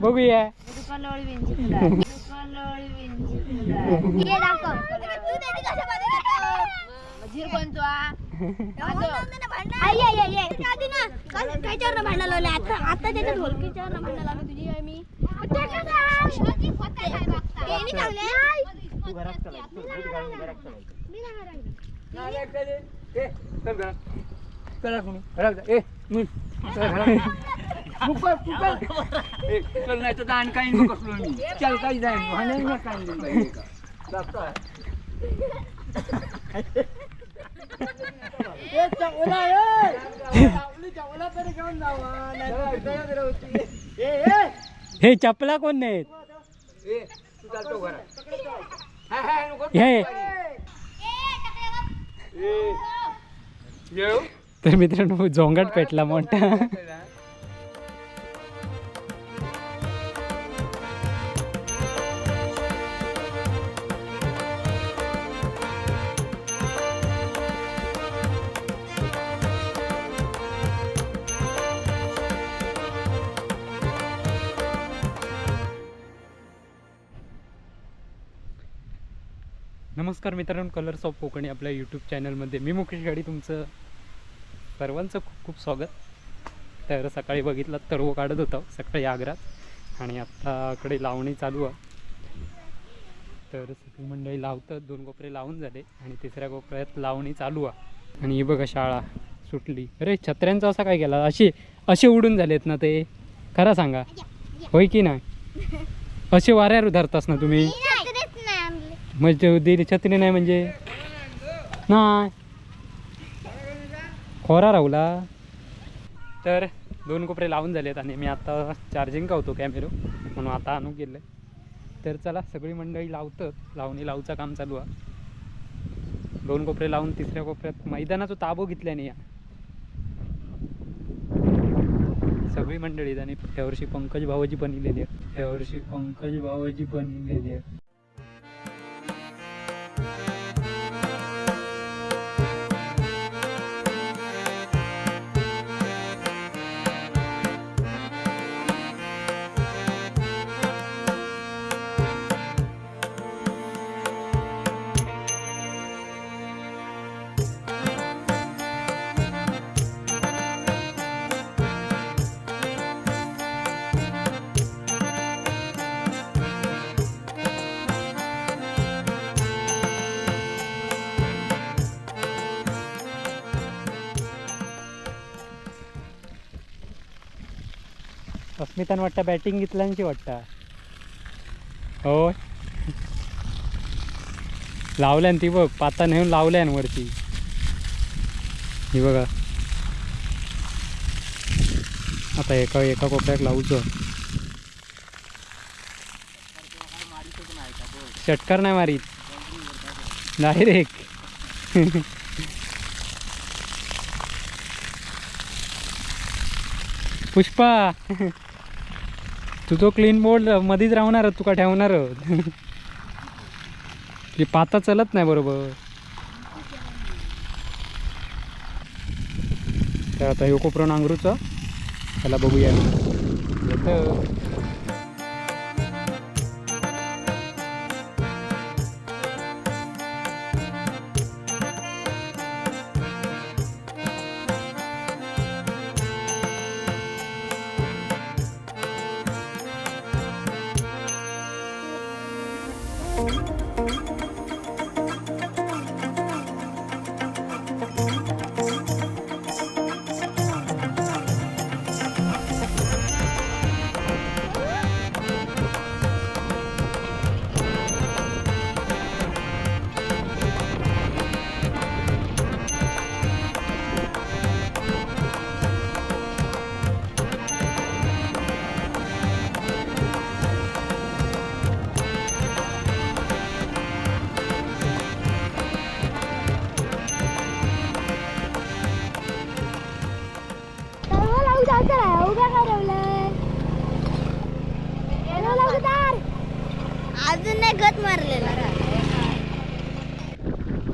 बघूया. आता आता त्याच्या ढोलकीच्यावर भांडण लावले तुझी आई मी घरात ए, चल. चला. ए. चल. ए, चल नाही तर काही नको कसलो मी चल काही ना काही नाही. ए, ए. आपली तरी घेऊन जावा. नाही. ए, ए. हे चपला कोण नाहीत ए, तू चालतो घरात. हाय, हाय, नको. हे ए, तर मित्रांनो झोंगाट पेटला मोठा. नमस्कार मित्रांनो कलर्स ऑफ कोकणी आपल्या यूट्यूब चॅनलमध्ये मी मुकेश गाडी तुमचं सर्वांचं खूप खूप स्वागत. तर सकाळी बघितलं तरव काढत होता सकाळी आग्रात. आणि आत्ताकडे लावणी चालू आहे. तर सगळी मंडळी लावतात दोन कोपरे लावून झाले. आणि तिसऱ्या कोपऱ्यात लावणी चालू आहे. आणि ही बघा शाळा सुटली. अरे छत्र्यांचा असा काय केला? असे असे उडून झालेत ना ते. खरं सांगा. होय की नाही? असे वाऱ्यावर उधारतास ना तुम्ही? म्हणजे दिली छत्री नाही म्हणजे? नाही. खोरा राहुला. तर दोन कोपरे लावून झालेत आणि मी आता चार्जिंग कावतो कॅमेरो म्हणून आता आणू गेलं तर चला सगळी मंडळी लावतं. लावणी लावचं काम चालू आहे. दोन कोपरे लावून तिसऱ्या कोपऱ्यात मैदानाचा ताबो घेतल्याने या. सगळी मंडळी आणि यावर्षी पंकज भावाजी पण इलेली आहे यावर्षी पंकज भावाजी पण इलेली आहे अस्मितान वाटतं बॅटिंग घेतल्यांची वाटतं. होय. लावल्यान ती बघ पाता नेऊन लावल्यान वरती. ही बघा. आता एका एका कोपऱ्यात लावूचं षटकार नाही मारीत. डायरेक्ट. पुष्पा. तू तो क्लीन बोर्ड मध्येच राहणार तुका ठेवणार ते पाता चलत नाही बरोबर. तर आता ह्यो कोपरो नांगरूचा. त्याला बघूया. येतं.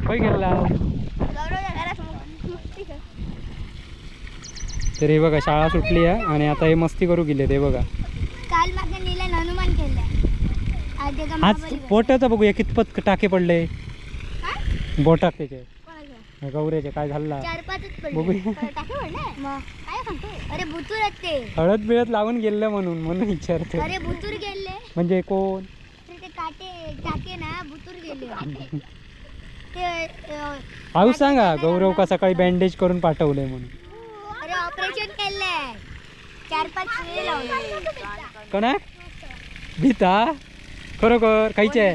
होय गेला तर हे बघा शाळा सुटली आहे आणि आता हे मस्ती करू गेले ते बघा काल हनुमान केलं आज बोटाचं बघूया कितपत टाके पडले? बोटात त्याचे? गौऱ्याचे काय झाला चार पाचच पडले बघूया. अरे ते हळद बिळद लावून गेलं म्हणून म्हणून विचारतो अरे बुतूर गेले म्हणजे कोण काटे टाके ना बुतूर गेले पाऊस सांगा गौरव का सकाळी बँडेज करून पाठवलंय म्हणून. अरे ऑपरेशन केलंय. चार पाच सुई लावले कोणा भीता? खरोखर खायचे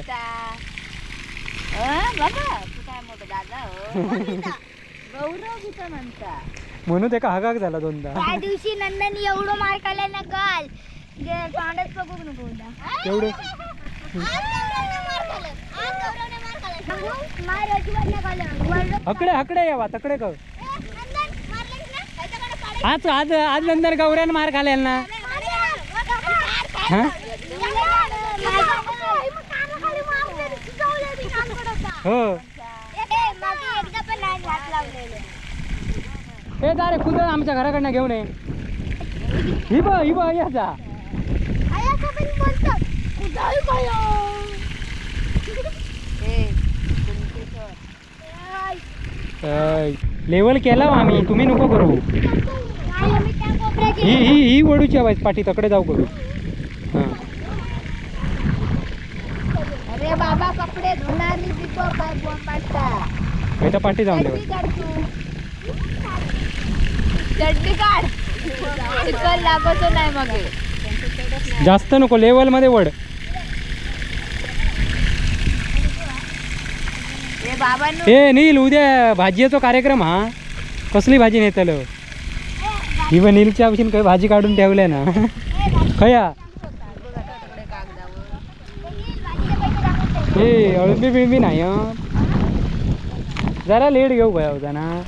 गौरव गीता म्हणता. म्हणून ते हागाक झाला दोनदा. त्या दिवशी नंदनी एवढं मार खाल्ला ना काल. जे बघू नको होता तेवढं खाल्लं. वरडं- हकडे हकडे यावा तकडे क ए, नंदन, मारलंस ना? त्याच्याकडे पाडे- आज आज आज नंतर गौऱ्यानं मार खालेल ना. हा? हो. हे जा रे खुद आमच्या घराकडनं घेऊन ये. ही बघ ही बघ या जा. लेवल केला आम्ही. तुम्ही नको करू. ही ही ही वडूची हवाय पाठी तकडे जाऊ करू. हां. अरे बाबा कपडे धुणार पाठी जाऊन काढ चिकन लागतो नाही मग. जास्त नको लेवलमध्ये वड. बाबांनो. हे नील उद्या भाजीचा कार्यक्रम हा? कसली भाजी नेतलं? पण नीलच्या पासून काही भाजी काढून ठेवल्या ना. खया? हे अळबी बिळबी नाही. जरा लेट घेऊ गया होता ना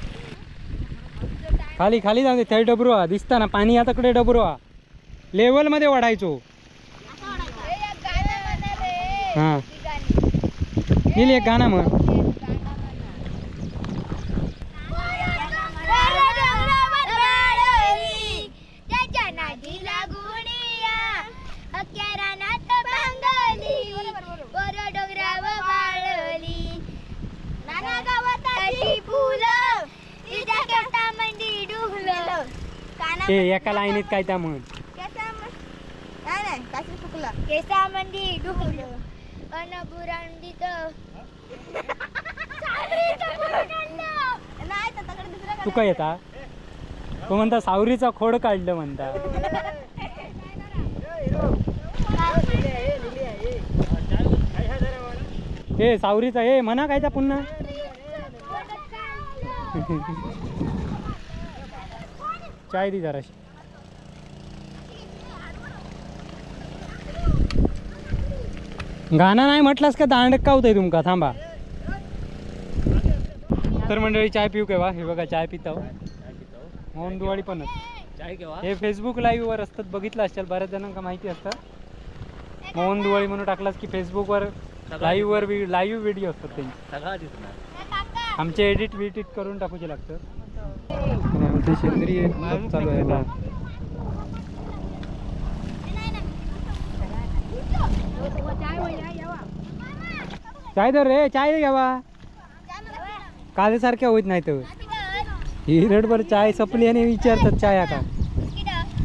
खाली खाली जाऊ दे थंय डबरो हा. दिसता ना पाणी आता कडे डबरो हा. लेवलमध्ये वाढायचो. हा. नील एक गाणं म्हण. हे एका लाईनीत काय त्या म्हण. केसामंदी डुहलं अन तू काय येता? तू म्हणता सावरीचा खोड काढलं म्हणता. हे सावरीचा हे म्हणा काय त्या पुन्हा. चाय दी जराशी. गाणं नाही म्हटलंस का दांडक का होतंय तुमका? थांबा. तर मंडळी चाय पिऊ केव्हा हे बघा चाय पिताव. मोहन दिवाळी केव्हा हे फेसबुक लाईव्ह वर असतात बघितलं असेल बऱ्याच जणांना माहिती असतं. मोहन दिवाळी म्हणून टाकलास की फेसबुकवर लाईव्ह वर लाईव्ह व्हिडिओ असतात त्यांचे. आमचे एडिट विडिट करून टाकूचे लागतं सेंद्रिय खत चालू आहे आता. चाय दर रे चाय घ्यावा. कालसारख्या होत नाही तर ही रडभर चाय सपली आणि विचारतात चाय का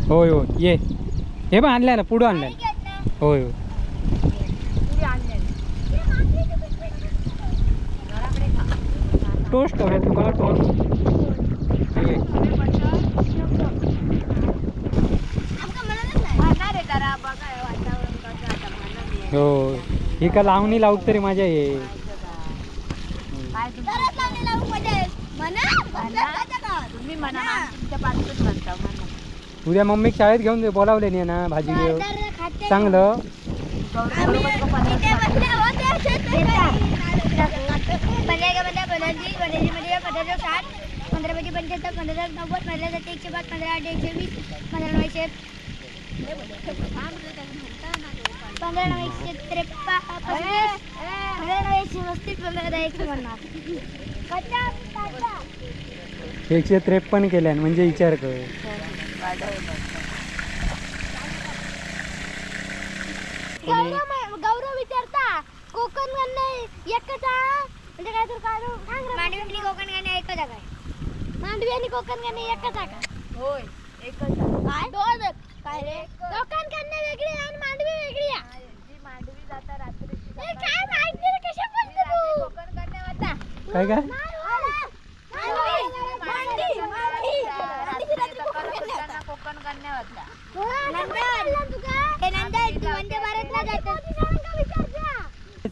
होय होय. ये. हे पण आणलंय ना पुढं आणलंय. ना. होय होय. टोस्ट हवे तुका टोस्ट. हो. ही का लावणी लावत तरी माझ्या ये. तुम्ही म्हणा तुमच्या पासून म्हणता म्हणा. उद्या मम्मी शाळेत घेऊन दे बोलावले नाही ना भाजी घेऊन. चांगलं. पंधरा म्हणजे पंच्याहत्तर पंधरा नव्वद पंधरा जाते एकशे पाच पंधरा आठ एकशे वीस पंधरा नऊ एकशे पंधरा नऊ एकशे त्रेपन्न पंधरा नऊ एकशे पस्तीस पंधरा एकशे पन्नास. एकशे त्रेपन्न केल्यान म्हणजे विचार कर गौरव गौरव विचारता कोकण गण्य एकच हा? म्हणजे काय तर काय मांडवी आणि कोकण गण्य एकच आहे काय मांडवी आणि कोकण गण्य एकच आहे होय एकच आहे. काय दोन काय रे? वेगळी आणि मांडवी वेगळी आहे. जी मांडवी जाता रात्रीची काय माहिती रे कशा बोलतो तू? कोकण कन्या होता काय काय कोकण होता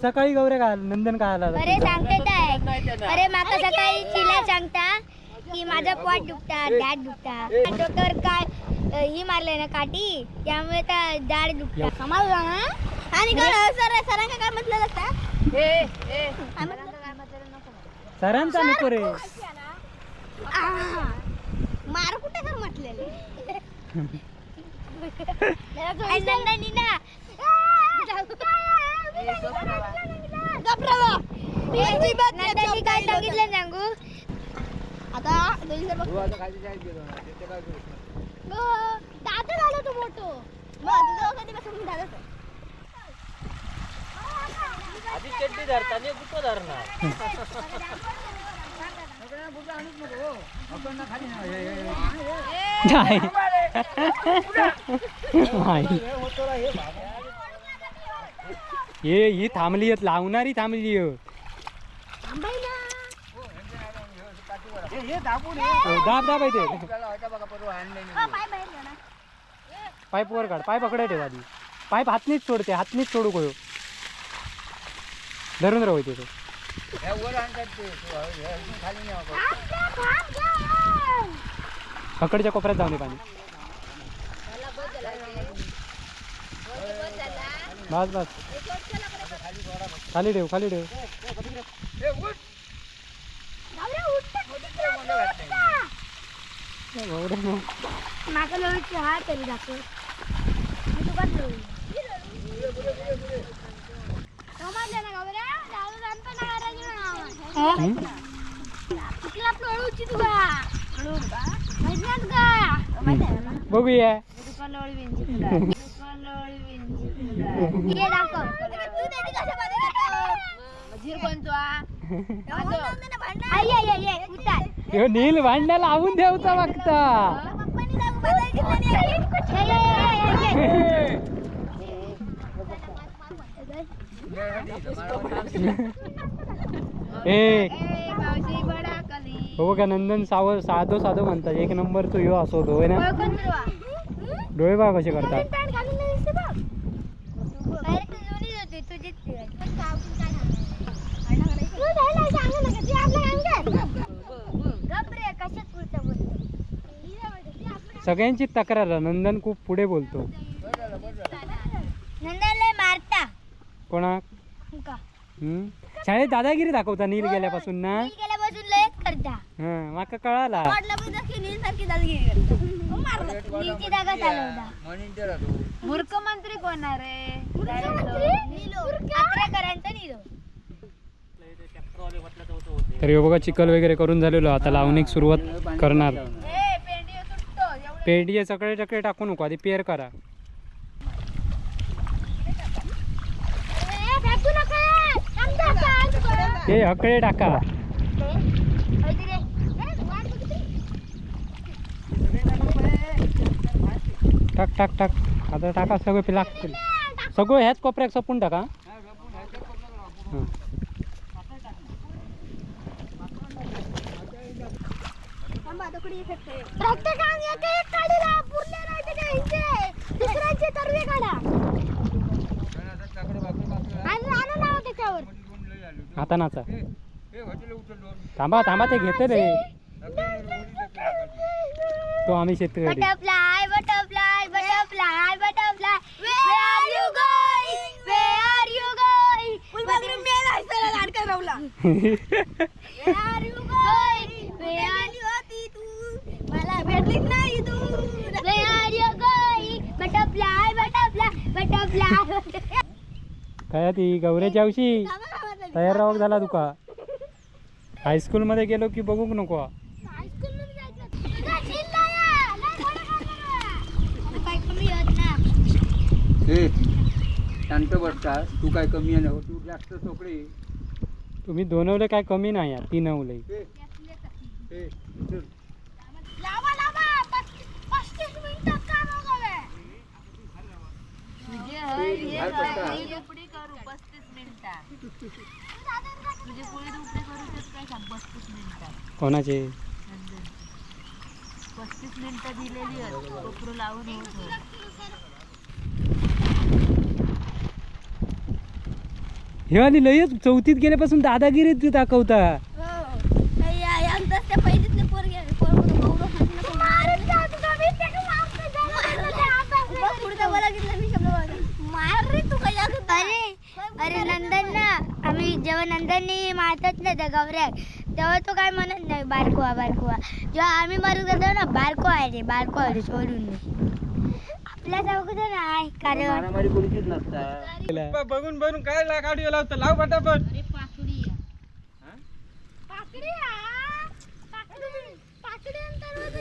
सकाळी गौरे का नंदन काय आला? अरे सांगते काय? अरे माका सकाळी चिला सांगता की माझा पोट दुखता दात दुखता. डॉक्टर काय ही मारले ना काठी त्यामुळे त्या दाढ दुखता समजला ना आणि काय सर सरांना काय म्हटलं असतं? ए ए. काय म्हटलं? सरांचा नको रे. मार कुठे कर म्हटलेले. आणि नंदानी ना नंदानी काय सांगितलं सांगू आता दादा झालं तू मोठो. आधी चड्डी धरताना कुठं धरणार हो. आपण ना खाली ना, हे, हे, हे. हे ही थांबली आहेत लावणारी थांबली आहेत. हे, हे दाबून हे. हो, दाब दाब आहे ते. पाईप वर काढ पाय पकडे ठेवा आधी. पाईप हातनीच सोडते हातनीच सोडू कळू धरून राहू ते हे वर आणतात ते, तू, हे, हे, खाली नाही वापरत. थांब ना, थांब ना. पकडच्या कोपऱ्यात जाऊन दे पाणी. बस बस खाली ठेव खाली ठेव हे, उठ. नवरा उठता, ते कोणतं घातलंय? एवढं नको. मागं लोळीची हा तरी दाखव मी तुकाच लोळी. समजलं ना गौऱ्या? दारू जाणतं ना घराची नाव. हं? कुठला लोळूची तुका? माहिती ना तुका? बघूया ये दाखव. तू त्याची कशामध्ये दाखव? झीर कोणतो ह्यो नील भांड्या लावून ये, ये, ये. हे. ए का नंदन साव साधो साधो म्हणतात एक नंबर तो ह्यो असो तो होय ना. डोळे बा कसे करतात सगळ्यांची तक्रार आहे. नंदन खूप पुढे बोलतो. नंदनला मारता. कोणाक का? हम्म? शाळेत दादागिरी दाखवता नील गेल्यापासून ना? नील गेल्यापासून लयच करता. हा माका कळाला. वाटलं पण तशी नील सारखी दादागिरी करता. मग मारलं. नीलची जागा चालवता. म्हणून ते राहतो. मूर्ख मंत्री कोण आहे रे? अत्रेकरांचा नीलो. तर ह्यो बघा चिखल वगैरे करून झालेलो. आता लावणीक सुरुवात करणार. ए पेंडी सकळे एवढं चकडे टाकू नको आधी पेअर करा. ए, ते हकडे टाका. टाक टाक टाक. आता टाका सगळे लागतील सगळं ह्याच कोपऱ्यात सपून टाका. हं. प्रत्येकाने एक एक काढीला पुरले नाही ते काय हिचे. दुसऱ्यांचे तरवे काढा पण आता चाकडं बाकडं बाकडं आणि राहणं नाव त्याच्यावर दोन लय झाले होते. आता नाचा हे. थांबा थांबा ते घेते रे तो आम्ही शेतकरी बटरफ्लाय बटरफ्लाय बटरफ्लाय बटरफ्लाय मेल ऐसायला लाडका रवला नाही काय ती गौऱ्याची औशी तयार राहक झाला तुका? हायस्कूलमध्ये गेलो की बघूक नको? बसता तू काय कमी आहे ना? तू जास्त तुम्ही दोनवले काय कमी नाही तीन उलय कोणाचे? पस्तीस मिनिटं दिलेली कोपरू लावून होत हे वाली लयच चौथीत गेल्यापासून दादागिरीत दाखवता एकदाच त्या पहिलीतले पोरगे पोरगं गौरव सांगितलं मारून जा तू कमी त्याला मारतो जा पुढचा बोला घेतला मी शब्द बोलला. मार रे तू काय अरे अरे नंदन ना आम्ही जेव्हा नंदननी मारतात ना त्या गौऱ्या तेव्हा तो काय म्हणत नाही बारकोआ बारकोआ जेव्हा आम्ही मारत होतो ना बारको आहे रे बारको आहे रे सोडून दे. आपल्या चौकत नाही कारण मारामारी कोणतीच नसता. बघून बघून काय गाडी लावतो? लाव पटापट. अरे पाकडी पाकडी हा. पाकडी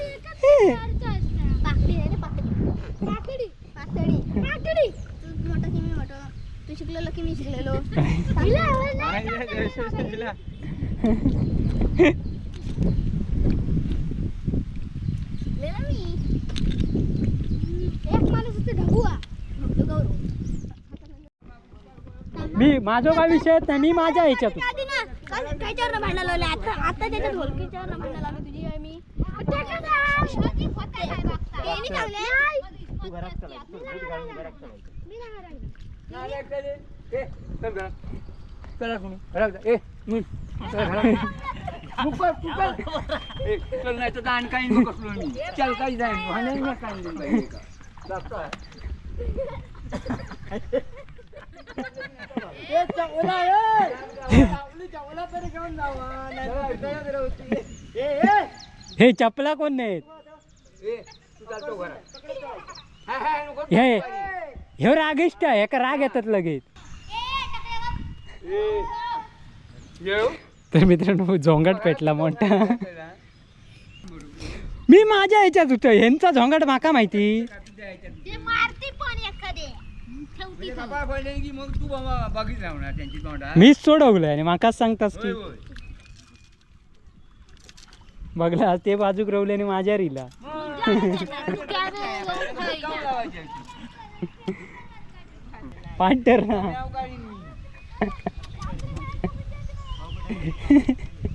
एकच प्रकारचं असतं. पाकडी आहे रे पाकडी पाकडी पातळी पाकडी तू मोठा की मी मोठा तू शिकलेलो की मी शिकलेलो? मी. माझा काय विषय मी माझ्या ह्याच्यात होतो. आधी ना काल त्याच्यावर भांडण लावले? आता आता त्याच्या ढोलकीच्यावर भांडण लावले तुझी आहे मी. त्याचं काय? ते नाही चांगले. मी नाही दान काही नको कसलो मी चल काही जाईन. हे चपला कोण नाहीत घरात. हाय, रागिष्ट आहे एका राग येतात लगेच. तर मित्रांनो झोंगाट पेटला मोठा मी माझ्या ह्याच्यात होतो ह्यांचा झोंगाट माका माहिती की मीच सोडवलंय आणि माकाच सांगतास की. बघला ते बाजूक रवले आणि माझ्या रिला काहून लावायची अशी? पांटर ना नाव काढीन मी.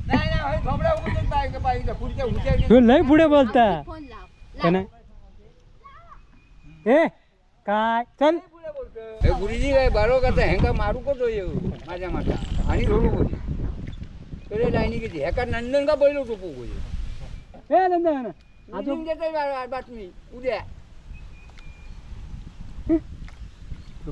नाही नाही होय, थोबडा उगवतच पाहिजे पाहिजे पुढच्या हुशारी ह्यो लय पुढे बोलता का नाही ए काय चल हे गुरुजी काय बारो करता हेंका मारू कोतो येऊ माझ्या माता आणि धोडू कोणी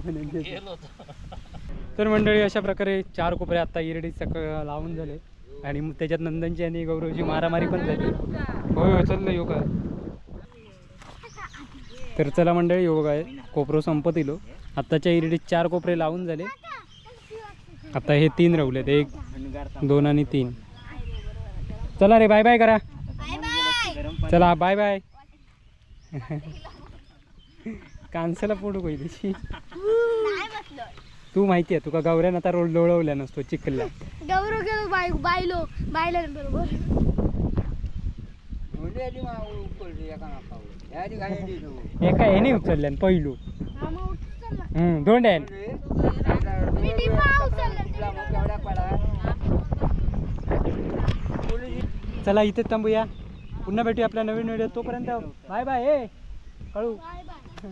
तरी मंडळी अशा प्रकारे चार कोपरे आता इरडी सकाळ लावून झाले. आणि मग त्याच्यात नंदनची आणि गौरवची मारामारी पण झाली. होय चाललं योगा. तर चला मंडळी योगा आहे. कोपरो संपत इलो. आत्ताच्या इरडीत चार कोपरे लावून झाले. आता हे तीन रावलेत. एक दोन आणि तीन. चला रे बाय बाय करा चला बाय बाय कांसाला पोडू पहिलीची नाही बसलो तू माहिती आहे तुका गौऱ्यान आता रोड लोळवल्या नसतो चिखलला. गौरव गेलो बाय बायलो बायला बरोबर एका हो. ह्याने उचलल्यान पहिलू हा. हम्म दोंड्यान मी उचलला? पोलीस चला इथे थांबूया. पुन्हा भेटूया आपल्या नवीन व्हिडिओ तोपर्यंत. बाय बाय ए कळू. बाय बाय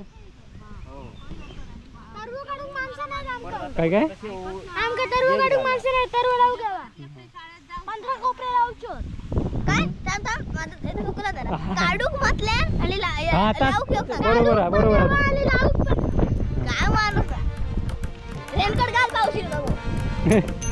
काय काय? आमका तरव काढून माणसं नाही तरव लावू केव्हा? पंधरा कोपरे लावचो काय? थांब थांब. माझं ते हुकला जरा काढूक म्हटले आणि ला- हा, आता- लावू केव्हा सांग. बरोबर आहे, बरोबर आहे. आणि लावू. काय माणूस आहे? रेनकोट घाल पावशील बघू.